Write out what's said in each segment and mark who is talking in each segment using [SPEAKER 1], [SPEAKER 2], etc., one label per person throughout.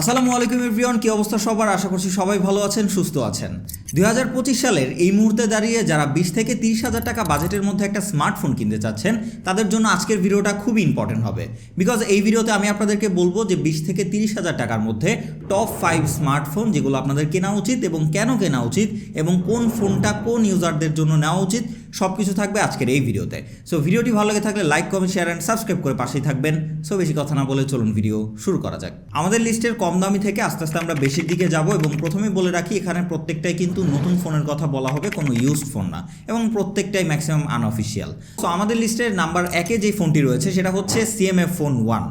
[SPEAKER 1] আসসালামু আলাইকুম এভরিওয়ান, কি অবস্থা সবার? আশা করছি সবাই ভালো আছেন, সুস্থ আছেন। দুই হাজার পঁচিশ সালের এই মুহূর্তে দাঁড়িয়ে যারা বিশ থেকে তিরিশ হাজার টাকা বাজেটের মধ্যে একটা স্মার্টফোন কিনতে চাচ্ছেন, তাদের জন্য আজকের ভিডিওটা খুবই ইম্পর্টেন্ট হবে। বিকজ এই ভিডিওতে আমি আপনাদেরকে বলব যে বিশ থেকে তিরিশ হাজার টাকার মধ্যে টপ ফাইভ স্মার্টফোন যেগুলো আপনাদের কেনা উচিত এবং কেন কেনা উচিত এবং কোন ফোনটা কোন ইউজারদের জন্য নেওয়া উচিত সব কিছু থাকবে আজকের এই ভিডিওতে। সো ভিডিওটি ভালো লাগে থাকলে like comment share and subscribe করে পাশেই থাকবেন। সো বেশি কথা না বলে চলুন ভিডিও শুরু করা যাক। আমাদের লিস্টের কম দামি থেকে আস্তে আস্তে আমরা বেশির দিকে যাব এবং প্রথমে বলে রাখি, এখানে প্রত্যেকটাই কিন্তু নতুন ফোনের কথা বলা হবে, কোনো ইউজড ফোন না এবং প্রত্যেকটাই ম্যাক্সিমাম আনঅফিসিয়াল সো আমাদের লিস্টের নাম্বার একে যে ফোনটি রয়েছে, সেটা হচ্ছে CMF phone one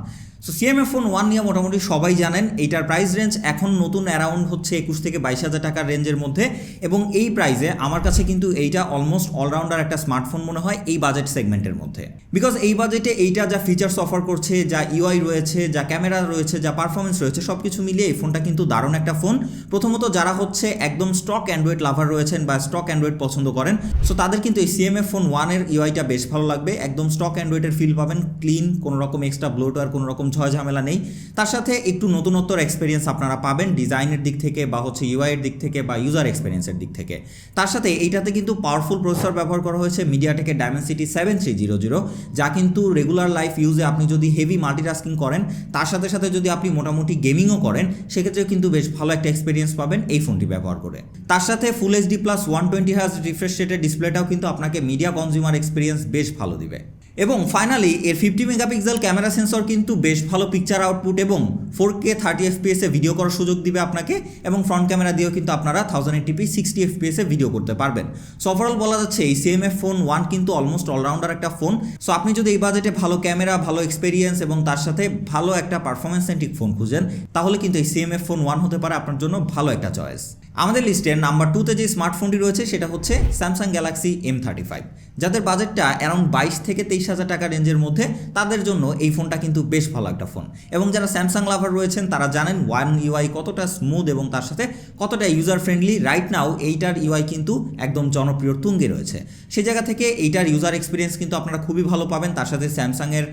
[SPEAKER 1] so CMF phone one নিয়ে মোটামুটি সবাই জানেন, এইটার প্রাইস রেঞ্জ এখন নতুন অ্যারাউন্ড হচ্ছে একুশ থেকে বাইশ হাজার টাকার রেঞ্জের মধ্যে এবং এই প্রাইসে আমার কাছে কিন্তু এইটা অলমোস্ট অলরাউন্ডার একটা স্মার্টফোন মনে হয় এই বাজেট সেগমেন্টের মধ্যে। বিকজ এই বাজেটে এইটা যা ফিচার্স অফার করছে, যা ইউআই রয়েছে, যা ক্যামেরা রয়েছে, যা পারফরমেন্স রয়েছে সব কিছু মিলিয়ে এই ফোনটা কিন্তু দারুণ একটা ফোন প্রথমত যারা হচ্ছে একদম স্টক অ্যান্ড্রয়েড লাভার রয়েছেন বা স্টক অ্যান্ড্রয়েড পছন্দ করেন সো তাদের কিন্তু এই সিএমএফ ফোন ওয়ানের ইউআইটা বেশ ভালো লাগবে। একদম স্টক অ্যান্ড্রয়েডের ফিল পাবেন ক্লিন কোনো রকম এক্সট্রা ব্লোটওয়ার কোনো রকম ঝামেলা নেই। তার সাথে একটু নতুনত্বর এক্সপিরিয়েন্স আপনারা পাবেন ডিজাইনের দিক থেকে বা হচ্ছে ইউআইয়ের দিক থেকে বা ইউজার এক্সপিরিয়েন্সের দিক থেকে। তার সাথে এইটাতে কিন্তু পাওয়ারফুল প্রসেসর ব্যবহার করা হয়েছে মিডিয়াটেকের Dimensity seven three zero zero যা কিন্তু রেগুলার লাইফ ইউজে আপনি যদি হেভি মাল্টিটাস্কিং করেন, তার সাথে সাথে যদি আপনি মোটামুটি গেমিংও করেন, সেক্ষেত্রেও কিন্তু বেশ ভালো একটা এক্সপিরিয়েন্স পাবেন এই ফোনটি ব্যবহার করে। তার সাথে full HD plus one twenty hertz refresh রেটের ডিসপ্লেটাও কিন্তু আপনাকে মিডিয়া কনজিউমার এক্সপিরিয়েন্স বেশ ভালো দিবে। এবং ফাইনালি এর ফিফটি মেগাপিক্সেল ক্যামেরা সেন্সর কিন্তু বেশ ভালো পিকচার আউটপুট এবং ফোর কে থার্টি এফপিএসে ভিডিও করার সুযোগ দিবে আপনাকে এবং ফ্রন্ট ক্যামেরা দিয়েও কিন্তু আপনারা থাউজেন্ড এইটিপি সিক্সটি এফপিএসে ভিডিও করতে পারবেন। সো ওভারঅল বলা যাচ্ছে এই সিএমএফ ফোন ওয়ান কিন্তু অলমোস্ট অলরাউন্ডার একটা ফোন সো আপনি যদি এই বাজেটে ভালো ক্যামেরা ভালো এক্সপিরিয়েন্স এবং তার সাথে ভালো একটা পারফরমেন্স সেন্ট্রিক ফোন খুঁজেন, তাহলে কিন্তু এই সিএমএফ ফোন ওয়ান হতে পারে আপনার জন্য ভালো একটা চয়েস আমাদের লিস্টের নাম্বার টুতে যে স্মার্টফোনটি রয়েছে, সেটা হচ্ছে Samsung Galaxy M thirty five যাদের বাজেটটা অ্যারাউন্ড বাইশ থেকে তেইশ হাজার টাকা রেঞ্জের মধ্যে, তাদের জন্য এই ফোনটা কিন্তু বেশ ভালো একটা ফোন এবং যারা স্যামসাং লাভার রয়েছেন, তারা জানেন ওয়ান ইউআই কতটা স্মুথ এবং তার সাথে কতটা ইউজার ফ্রেন্ডলি রাইট নাও এইটার ইউআই কিন্তু একদম জনপ্রিয় তুঙ্গে রয়েছে। সেই জায়গা থেকে এইটার ইউজার এক্সপিরিয়েন্স কিন্তু আপনারা খুবই ভালো পাবেন। তার সাথে স্যামসাংয়ের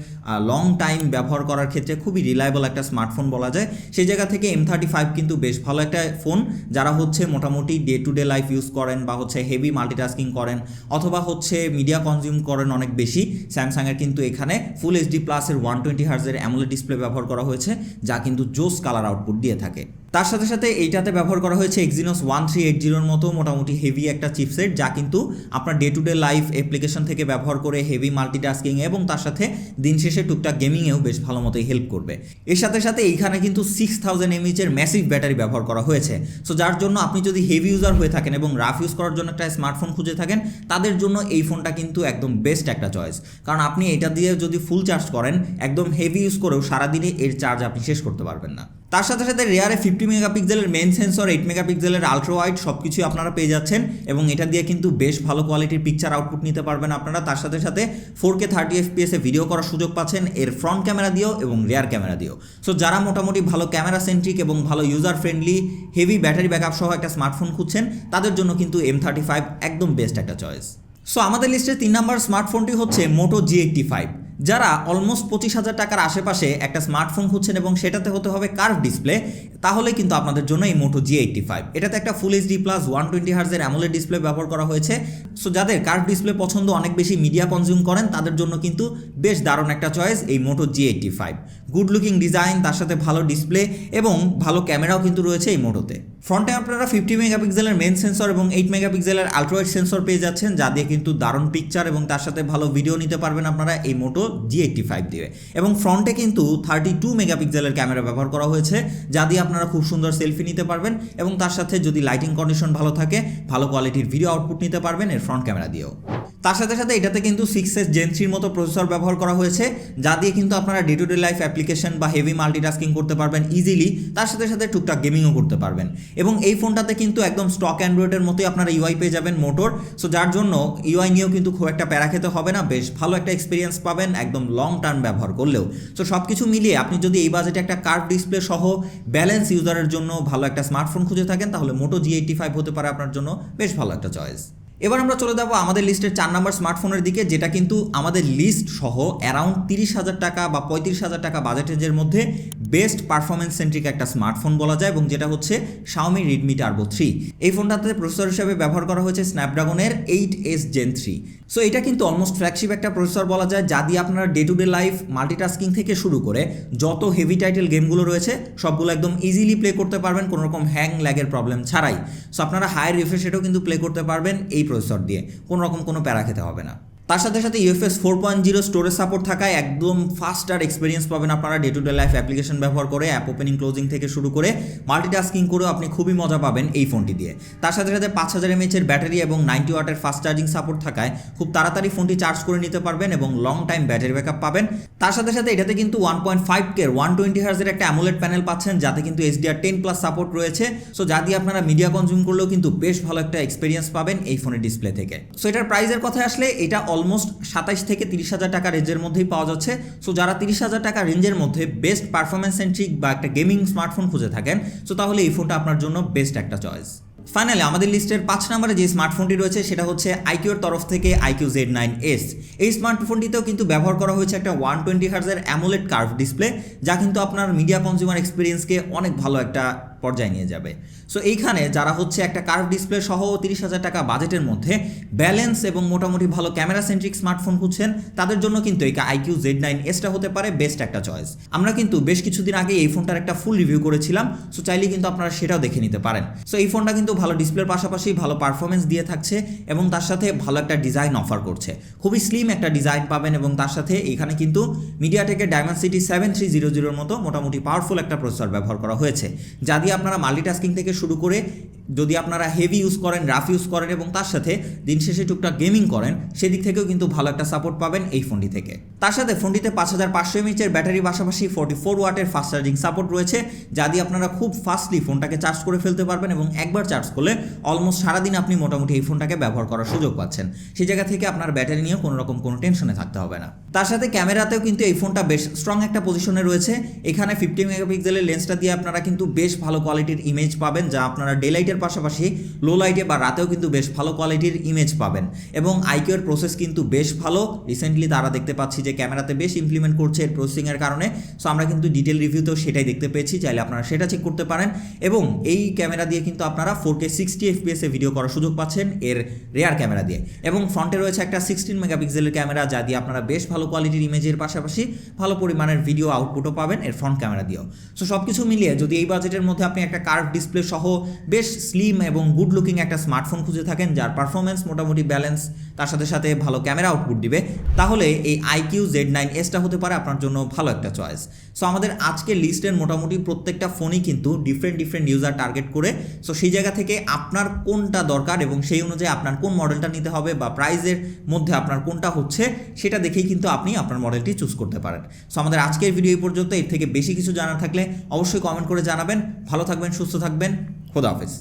[SPEAKER 1] লং টাইম ব্যবহার করার ক্ষেত্রে খুবই রিলায়েবল একটা স্মার্টফোন বলা যায়। সেই জায়গা থেকে এম থার্টি ফাইভ কিন্তু বেশ ভালো একটা ফোন যারা হচ্ছে মোটামুটি day to day life use করেন বা হচ্ছে হেভি মাল্টিটাস্কিং করেন অথবা হচ্ছে মিডিয়া কনজিউম করেন অনেক বেশি। স্যামসাংয়ের কিন্তু এখানে ফুল এইচডি প্লাসের ওয়ান টোয়েন্টি হার্জের অ্যামোলেড ডিসপ্লে ব্যবহার করা হয়েছে, যা কিন্তু জোস কালার আউটপুট দিয়ে থাকে। তার সাথে সাথে এইটাতে ব্যবহার করা হয়েছে এক্সিনোস ওয়ান থ্রি এইট জিরোর মতো মোটামুটি হেভি একটা চিপসেট যা কিন্তু আপনার day to day life application থেকে ব্যবহার করে হেভি মাল্টিটাস্কিং এবং তার সাথে দিন শেষে টুকটাক গেমিংয়েও বেশ ভালো মতোই হেল্প করবে। এর সাথে সাথে এইখানে কিন্তু সিক্স থাউজেন্ড এমএইচের ম্যাসিভ ব্যাটারি ব্যবহার করা হয়েছে। সো যার জন্য আপনি যদি হেভি ইউজার হয়ে থাকেন এবং রাফ ইউজ করার জন্য একটা স্মার্টফোন খুঁজে থাকেন, তাদের জন্য এই ফোনটা কিন্তু একদম বেস্ট একটা চয়েস কারণ আপনি এটা দিয়ে যদি ফুল চার্জ করেন, একদম হেভি ইউজ করেও সারাদিনে এর চার্জ আপনি শেষ করতে পারবেন না। তার সাথে সাথে রেয়ারে ফিফটি মেগাপিক্সেলের মেন সেন্সর এইট মেগাপিক্সেলের আলট্রা ওয়াইড সব কিছুই আপনারা পেয়ে যাচ্ছেন এবং এটা দিয়ে কিন্তু বেশ ভালো কোয়ালিটির পিকচার আউটপুট নিতে পারবেন আপনারা। তার সাথে সাথে ফোর কে থার্টি এফপিএসে ভিডিও করার সুযোগ পাচ্ছেন এর ফ্রন্ট ক্যামেরা দিয়েও এবং রেয়ার ক্যামেরা দিয়েও। সো যারা মোটামুটি ভালো ক্যামেরা সেন্ট্রিক এবং ভালো user friendly heavy battery backup সহ একটা স্মার্টফোন খুঁজছেন, তাদের জন্য কিন্তু এম থার্টি ফাইভ একদম বেস্ট একটা চয়েস সো আমাদের লিস্টে তিন নম্বর স্মার্টফোনটি হচ্ছে মোটো জি এইটটি ফাইভ যারা অলমোস্ট পঁচিশ হাজার টাকার আশেপাশে একটা স্মার্টফোন খুঁজছেন এবং সেটাতে হতে হবে কার্ভ ডিসপ্লে তাহলে কিন্তু আপনাদের জন্য এই মোটো জি এইটটি ফাইভ এটাতে একটা full HD plus one twenty হার্জের AMOLED display ব্যবহার করা হয়েছে। সো যাদের কার্ভ ডিসপ্লে পছন্দ, অনেক বেশি মিডিয়া কনজিউম করেন, তাদের জন্য কিন্তু বেশ দারুণ একটা চয়েস এই Moto G eighty five good looking design তার সাথে ভালো ডিসপ্লে এবং ভালো ক্যামেরাও কিন্তু রয়েছে এই মোটোতে ফ্রন্টে আপনারা ফিফটি মেগাপিক্সেলের মেন সেন্সর এবং এইট মেগাপিক্সেলের আলট্রাওয়াইড সেন্সর পেয়ে যাচ্ছেন, যা দিয়ে কিন্তু দারুণ পিকচার এবং তার সাথে ভালো ভিডিও নিতে পারবেন আপনারা এই মোটো জি এইটটি ফাইভ দিয়ে। এবং ফ্রন্টে কিন্তু থার্টি টু মেগাপিক্সেলের ক্যামেরা ব্যবহার করা হয়েছে, যা দিয়ে আপনারা খুব সুন্দর সেলফি নিতে পারবেন এবং তার সাথে যদি লাইটিং কন্ডিশন ভালো থাকে, ভালো কোয়ালিটির ভিডিও আউটপুট নিতে পারবেন এর ফ্রন্ট ক্যামেরা দিয়েও। তার সাথে সাথে এটাতে কিন্তু সিক্স এস জেন মতো প্রসেসর ব্যবহার করা হয়েছে, যা দিয়ে কিন্তু আপনারা day to day life application বা হেভি মাল্টিটাস্কিং করতে পারবেন ইজিলি তার সাথে সাথে টুকটাক গেমিংও করতে পারবেন। এবং এই ফোনটাতে কিন্তু একদম স্টক অ্যান্ড্রয়েডের মতোই আপনারা ইউআই পেয়ে যাবেন মোটর সো যার জন্য ইউআই নিয়েও কিন্তু খুব একটা প্যারা খেতে হবে না, বেশ ভালো একটা এক্সপিরিয়েন্স পাবেন, একদম লং টার্ম ব্যবহার করলেও। সো সব কিছু মিলিয়ে আপনি যদি এই বাজেটে একটা কার্ভ ডিসপ্লে সহ ব্যালেন্স ইউজারের জন্য ভালো একটা স্মার্টফোন খুঁজে থাকেন, তাহলে মোটো জি এইটটি ফাইভ হতে পারে আপনার জন্য বেশ ভালো একটা চয়েস এবার আমরা চলে যাব আমাদের লিস্টের চার নাম্বার স্মার্টফোনের দিকে, যেটা কিন্তু আমাদের লিস্ট সহ অ্যারাউন্ড তিরিশ হাজার টাকা বা পঁয়ত্রিশ হাজার টাকা বাজেটের মধ্যে বেস্ট পারফরমেন্স সেন্ট্রিক একটা স্মার্টফোন বলা যায় এবং যেটা হচ্ছে শাওমি রেডমি টার্বো থ্রি এই ফোনটাতে প্রসেসর হিসেবে ব্যবহার করা হয়েছে স্ন্যাপড্রাগনের eight S Gen three so এটা কিন্তু অলমোস্ট ফ্ল্যাগশিপ একটা প্রসেসর বলা যায়, যা দিয়ে আপনারা day to day life multitasking থেকে শুরু করে যত হেভি টাইটেল গেমগুলো রয়েছে, সবগুলো একদম ইজিলি প্লে করতে পারবেন কোনো রকম হ্যাং ল্যাগের প্রবলেম ছাড়াই। সো আপনারা হায়ার রিফ্রেশ রেটেও কিন্তু প্লে করতে পারবেন, এই প্রসেসর দিয়ে কোনো রকম কোনো প্যারা খেতে হবে না। তার সাথে সাথে UFS four point zero storage support থাকায় একদম ফাস্টার এক্সপিরিয়েন্স পাবেন আপনারা day to day life application ব্যবহার করে অ্যাপ ওপেনিং ক্লোজিং থেকে শুরু করে মাল্টিটাস্কিং করেও আপনি খুবই মজা পাবেন এই ফোনটি দিয়ে। তার সাথে সাথে পাঁচ হাজার এমএচের ব্যাটারি এবং নাইনটি ওয়াটের ফাস্ট চার্জিং সাপোর্ট থাকায় খুব তাড়াতাড়ি ফোনটি চার্জ করে নিতে পারবেন এবং লং টাইম ব্যাটারি ব্যাকআপ পাবেন। তার সাথে সাথে এটাতে কিন্তু ওয়ান পয়েন্ট ফাইভ কের ওয়ান টোয়েন্টি হার্জের একটা অ্যামোলেড প্যানেল পাচ্ছেন, যাতে কিন্তু এইচডিআর টেন প্লাস সাপোর্ট রয়েছে। সো যা দিয়ে আপনারা মিডিয়া কনজিউম করলেও কিন্তু বেশ ভালো একটা এক্সপিরিয়েন্স পাবেন এই ফোনের ডিসপ্লে থেকে। সো এটার প্রাইসের কথা আসলে এটা অলমোস্ট সাতাইশ থেকে তিরিশ হাজার টাকা রেঞ্জের মধ্যেই পাওয়া যাচ্ছে। সো যারা তিরিশ হাজার টাকা রেঞ্জের মধ্যে বেস্ট পারফরমেন্স সেন্ট্রিক বা একটা গেমিং স্মার্টফোন খুঁজে থাকেন সো তাহলে এই ফোনটা আপনার জন্য বেস্ট একটা চয়েস ফাইনালি আমাদের লিস্টের পাঁচ নম্বরে যে স্মার্টফোনটি রয়েছে, সেটা হচ্ছে আইকিউর তরফ থেকে আইকিউ জেড নাইন এস। এই স্মার্টফোনটিতেও কিন্তু ব্যবহার করা হয়েছে একটা ওয়ান টোয়েন্টি হার্জের অ্যামোলেড কার্ভ ডিসপ্লে যা কিন্তু আপনার মিডিয়া কনজিউমার এক্সপিরিয়েন্সকে অনেক ভালো একটা পর্যায়ে নিয়ে যাবে। সো এইখানে যারা হচ্ছে একটা কার্ভ ডিসপ্লে সহ তিরিশ হাজার টাকা বাজেটের মধ্যে ব্যালেন্স এবং মোটামুটি ভালো ক্যামেরা সেন্ট্রিক স্মার্টফোন খুঁজছেন, তাদের জন্য কিন্তু এই আইকিউ জেড নাইন এসটা হতে পারে বেস্ট একটা চয়েস আমরা কিন্তু বেশ কিছুদিন আগে এই ফোনটার একটা ফুল রিভিউ করেছিলাম সো চাইলে কিন্তু আপনারা সেটাও দেখে নিতে পারেন। সো এই ফোনটা কিন্তু ভালো ডিসপ্লের পাশাপাশি ভালো পারফরমেন্স দিয়ে থাকছে এবং তার সাথে ভালো একটা ডিজাইন অফার করছে। খুবই স্লিম একটা ডিজাইন পাবেন এবং তার সাথে এখানে কিন্তু মিডিয়া মিডিয়াটেকের Dimensity seven three zero জিরোর মতো মোটামুটি পাওয়ারফুল একটা প্রসেসর ব্যবহার করা হয়েছে। যা দিয়ে আপনারা মাল্টিটাস্কিং থেকে শুরু করে যদি আপনারা হেভি ইউজ করেন রাফ ইউজ করেন এবং তার সাথে দিন শেষে টুকটাক গেমিং করেন, সেদিক থেকেও কিন্তু ভালো একটা সাপোর্ট পাবেন এই ফোনটি থেকে। তার সাথে ফোনটিতে পাঁচ হাজার পাঁচশো এমএচের ব্যাটারি পাশাপাশি ফোর্টি ফোর ওয়াটের ফাস্ট চার্জিং সাপোর্ট রয়েছে, যা দিয়ে আপনারা খুব ফাস্টলি ফোনটাকে চার্জ করে ফেলতে পারবেন এবং একবার চার্জ করলে অলমোস্ট সারাদিন আপনি মোটামুটি এই ফোনটাকে ব্যবহার করার সুযোগ পাচ্ছেন। সেই জায়গা থেকে আপনার ব্যাটারি নিয়ে কোনো রকম কোনো টেনশনে থাকতে হবে না। তার সাথে ক্যামেরাতেও কিন্তু এই ফোনটা বেশ স্ট্রং একটা পজিশনে রয়েছে। এখানে ফিফটি মেগাপিক্সেলের লেন্সটা দিয়ে আপনারা কিন্তু বেশ ভালো কোয়ালিটির ইমেজ পাবেন, যা আপনারা ডে লাইটের পাশাপাশি লো লাইটে বা রাতেও কিন্তু বেশ ভালো কোয়ালিটির ইমেজ পাবেন। এবং আইকিউর প্রসেস কিন্তু বেশ ভালো। রিসেন্টলি তারা দেখতে পাচ্ছি যে ক্যামেরাতে বেশ ইমপ্লিমেন্ট করছে এর প্রসেসিংয়ের কারণে। সো আমরা কিন্তু ডিটেল রিভিউতেও সেটাই দেখতে পেয়েছি। চাইলে আপনারা সেটা চেক করতে পারেন। এবং এই ক্যামেরা দিয়ে কিন্তু আপনারা ফোর কে সিক্সটি এফপিএসে ভিডিও করার সুযোগ পাচ্ছেন এর রেয়ার ক্যামেরা দিয়ে। এবং ফ্রন্টে রয়েছে একটা সিক্সটিন মেগাপিক্সেলের ক্যামেরা, যা দিয়ে আপনারা বেশ ভালো কোয়ালিটির ইমেজের পাশাপাশি ভালো পরিমাণের ভিডিও আউটপুটও পাবেন এর ফ্রন্ট ক্যামেরা দিয়েও। সো সব কিছু মিলিয়ে যদি এই বাজেটের মধ্যে আপনি একটা কার্ভ ডিসপ্লে সহ বেশ স্লিম এবং গুড লুকিং একটা স্মার্টফোন খুঁজে থাকেন, যার পারফরমেন্স মোটামুটি ব্যালেন্স তার সাথে সাথে ভালো ক্যামেরা আউটপুট দিবে। তাহলে এই আইকিউ জেড নাইন এসটা হতে পারে আপনার জন্য ভালো একটা চয়েস সো আমাদের আজকের লিস্টের মোটামুটি প্রত্যেকটা ফোনই কিন্তু ডিফারেন্ট ডিফারেন্ট ইউজার টার্গেট করে। সো সেই জায়গা থেকে আপনার কোনটা দরকার এবং সেই অনুযায়ী আপনার কোন মডেলটা নিতে হবে বা প্রাইজের মধ্যে আপনার কোনটা হচ্ছে, সেটা দেখেই কিন্তু আপনি আপনার মডেলটি চুজ করতে পারেন। সো আমাদের আজকের ভিডিও এই পর্যন্ত। এর থেকে বেশি কিছু জানার থাকলে অবশ্যই কমেন্ট করে জানাবেন। ভালো থাকবেন, সুস্থ থাকবেন। খোদা হাফেজ।